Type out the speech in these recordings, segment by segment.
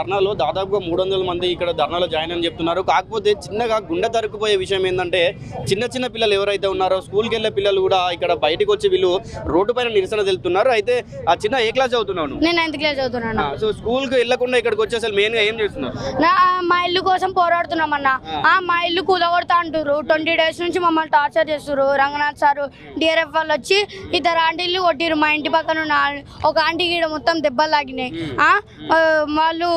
ధర్నాలో దాదాపుగా మూడు వందల మంది ఇక్కడ ధర్నాలో జాయిన్ అని చెప్తున్నారు. కాకపోతే చిన్నగా గుండె తరుక్కుపోయే విషయం ఏంటంటే చిన్న చిన్న పిల్లలు ఎవరైతే ఉన్నారో స్కూల్కి వెళ్ళే పిల్లలు కూడా ఇక్కడ బయటకు వచ్చి వీళ్ళు రోడ్డు పైన నిరసన తెలుతున్నారు అయితే ఆ చిన్న ఏ క్లాస్ చదువుతున్నావు నువ్వు? నేను నైన్త్ క్లాస్ చదువుతున్నాను సో స్కూల్కి వెళ్ళకుండా ఇక్కడికి వచ్చి అసలు మెయిన్గా ఏం చేస్తున్నారు మా ఇల్లు కోసం పోరాడుతున్నాం అన్న. మా ఇల్లు కూలగొడతా అంటారు ట్వంటీ డేస్ నుంచి మమ్మల్ని టార్చర్ చేస్తారు రంగనాథ్ సారు డిఆర్ఎఫ్ వాళ్ళు వచ్చి ఇద్దరు ఆంటీలు కొట్టిరు మా ఇంటి పక్కన ఉన్న ఒక ఆంటీ గీడ మొత్తం దెబ్బలు తాగినాయి వాళ్ళు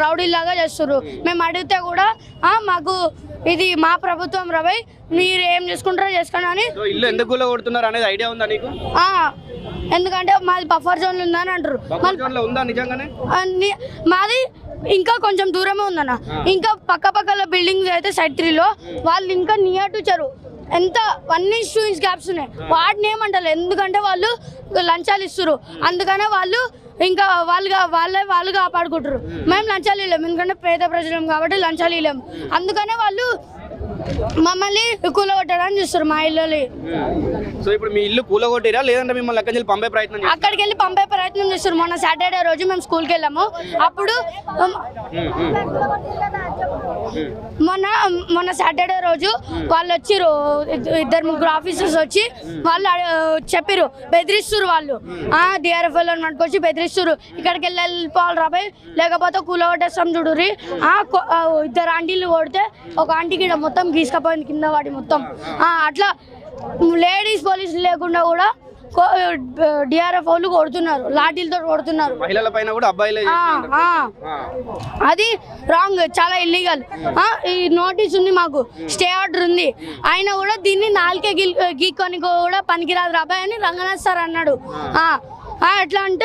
రౌడీ లాగా చేస్తారు మేము అడిగితే కూడా ఆ, మాకు ఇది మా ప్రభుత్వం రవై మీరు ఏం చేసుకుంటారో చేసుకోండి అని. ఇల్లు ఎందుకు కొడుతున్నారు అనేది ఐడియా ఉందా నీకు? ఆ, ఎందుకంటే మాది బఫర్ జోన్ ఉందని అంటారు బఫర్ జోన్లో ఉందా నిజంగానే? అన్ని మాది ఇంకా కొంచెం దూరమే ఉందన్న. ఇంకా పక్క పక్కల బిల్డింగ్స్ అయితే సైడ్ త్రీలో. వాళ్ళు ఇంకా నియర్ టు చెరువు ఎంత అన్ని స్టూడెంట్స్ గ్యాప్స్ ఉన్నాయి. వాటిని ఏమంటారు ఎందుకంటే వాళ్ళు లంచాలు ఇస్తారు అందుకనే వాళ్ళు ఇంకా వాళ్ళుగా వాళ్ళే వాళ్ళు కాపాడుకుంటారు మేము లంచాలు ఇవ్వలేము ఎందుకంటే పేద ప్రజలం కాబట్టి లంచాలు ఇవ్వలేము అందుకనే వాళ్ళు మమ్మల్ని కూలగొట్టడానికి చూస్తారు మా ఇల్లు సో ఇప్పుడు మీ ఇల్లు కూల కొట్టిరా లేదంటే మిమ్మల్ని ఎక్కడి నుంచి పంపే ప్రయత్నం? అక్కడికి వెళ్ళి పంపే ప్రయత్నం చేస్తారు మొన్న సాటర్డే రోజు మేము స్కూల్కి వెళ్ళాము. అప్పుడు మొన్న మొన్న సాటర్డే రోజు వాళ్ళు వచ్చిర్రు. ఇద్దరు ముగ్గురు ఆఫీసర్స్ వచ్చి వాళ్ళు చెప్పిర్రు బెదిరిస్తురు వాళ్ళు. ఆ డిఆర్ఎఫ్ వాళ్ళని పట్టుకొచ్చి బెదిరిస్తురు ఇక్కడికి వెళ్ళి వెళ్ళిపోవాలి రాబాయ్ లేకపోతే కూల కొట్టేస్తాం చూడుర్రి. ఇద్దరు ఆంటీలు కొడితే ఒక ఆంటీకి మొత్తం గీసుకపోయింది కింద వాడి మొత్తం. అట్లా లేడీస్ పోలీసులు లేకుండా కూడా డిఆర్ఎఫ్ వాళ్ళు కొడుతున్నారు. లాఠీలతో కొడుతున్నారు. మహిళల పైన కూడా అబ్బాయిలే. అది రాంగ్ చాలా ఇల్లీగల్ ఈ నోటీస్ ఉంది మాకు. స్టే ఆర్డర్ ఉంది. అయినా కూడా దీన్ని నాలుకే గీక్కొని కూడా పనికిరాదు రాబాయ్ అని రంగనాథ్ సార్ అన్నాడు. ఎట్లా అంటే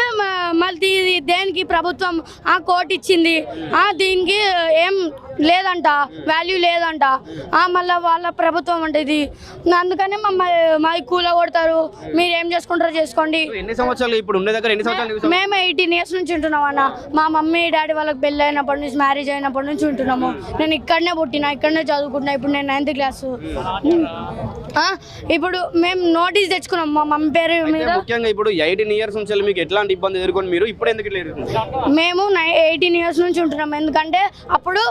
మళ్ళీ దేనికి ప్రభుత్వం ఆ కోర్టు ఇచ్చింది? ఆ దీనికి ఏం లేదంట వాల్యూ లేదంట. ఆ మళ్ళీ వాళ్ళ ప్రభుత్వం అంటే ఇది. అందుకనే మమ్మల్ని మా కూల కొడతారు. మీరు ఏం చేసుకుంటారో చేసుకోండి. ఎన్ని సంవత్సరాలు ఇప్పుడు ఉండే దగ్గర ఎన్ని సంవత్సరాలు నివసం- మేము ఎయిటీన్ ఇయర్స్ నుంచి ఉంటున్నాం అన్న. మా మమ్మీ డాడీ వాళ్ళకి పెళ్ళి అయినప్పటి నుంచి మ్యారేజ్ అయినప్పటి నుంచి ఉంటున్నాము. నేను ఇక్కడనే పుట్టినా ఇక్కడనే చదువుకుంటున్నా. ఇప్పుడు నేను నైన్త్ క్లాస్ ఇప్పుడు మేము నోటీస్ తెచ్చుకున్నాం మా మమ్మీ పేరు మీద. ముఖ్యంగా ఇప్పుడు ఎయిటీన్ ఇయర్స్ నుంచి మీకు ఎట్లాంటి ఇబ్బంది ఎదుర్కొని మీరు ఇప్పుడు ఎందుకు? మేము ఎయిటీన్ ఇయర్స్ నుంచి ఉంటున్నాం. ఎందుకంటే అప్పుడు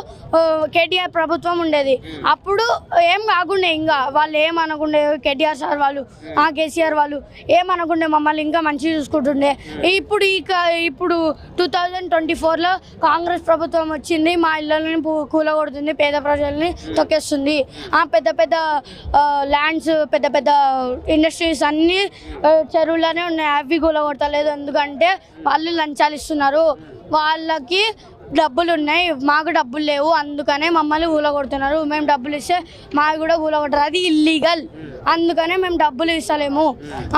కేటీఆర్ ప్రభుత్వం ఉండేది. అప్పుడు ఏం కాకుండే ఇంకా. వాళ్ళు ఏమనకుండే కేటీఆర్ సార్ వాళ్ళు ఆ కేసీఆర్ వాళ్ళు ఏమనకుండే మమ్మల్ని ఇంకా మంచిగా చూసుకుంటుండే. ఇప్పుడు ఇక ఇప్పుడు టూ థౌజండ్ ట్వంటీ ఫోర్లో కాంగ్రెస్ ప్రభుత్వం వచ్చింది. మా ఇళ్ళని కూలగొడుతుంది పేద ప్రజల్ని తొక్కేస్తుంది. ఆ పెద్ద పెద్ద ప్లాంట్స్ పెద్ద పెద్ద ఇండస్ట్రీస్ అన్నీ చెరువులోనే ఉన్నాయి. అవి కూలగొడతలేదు. ఎందుకంటే వాళ్ళు లంచాలు ఇస్తున్నారు. వాళ్ళకి డబ్బులు ఉన్నాయి. మాకు డబ్బులు లేవు. అందుకనే మమ్మల్ని కూలగొడుతున్నారు. మేము డబ్బులు ఇస్తే మాకు కూడా కూలగొడతారు. అది ఇల్లీగల్ అందుకనే మేము డబ్బులు ఇస్తలేము.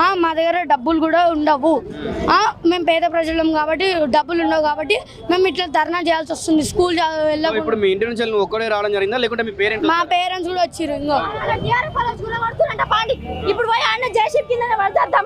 ఆ, మా దగ్గర డబ్బులు కూడా ఉండవు. ఆ, మేము పేద ప్రజలం కాబట్టి డబ్బులు ఉండవు కాబట్టి మేము ఇట్లా ధర్నా చేయాల్సి వస్తుంది. స్కూల్ ఇప్పుడు మీ ఇంటి నుంచి ఒక్కడే రావడం జరిగిందా? లేకుంటే మీ పేరెంట్ మా పేరెంట్స్ కూడా వచ్చిర్రు ఇంకో. ఇప్పుడు పోయి అన్న జేసీబీ కింద పడతాం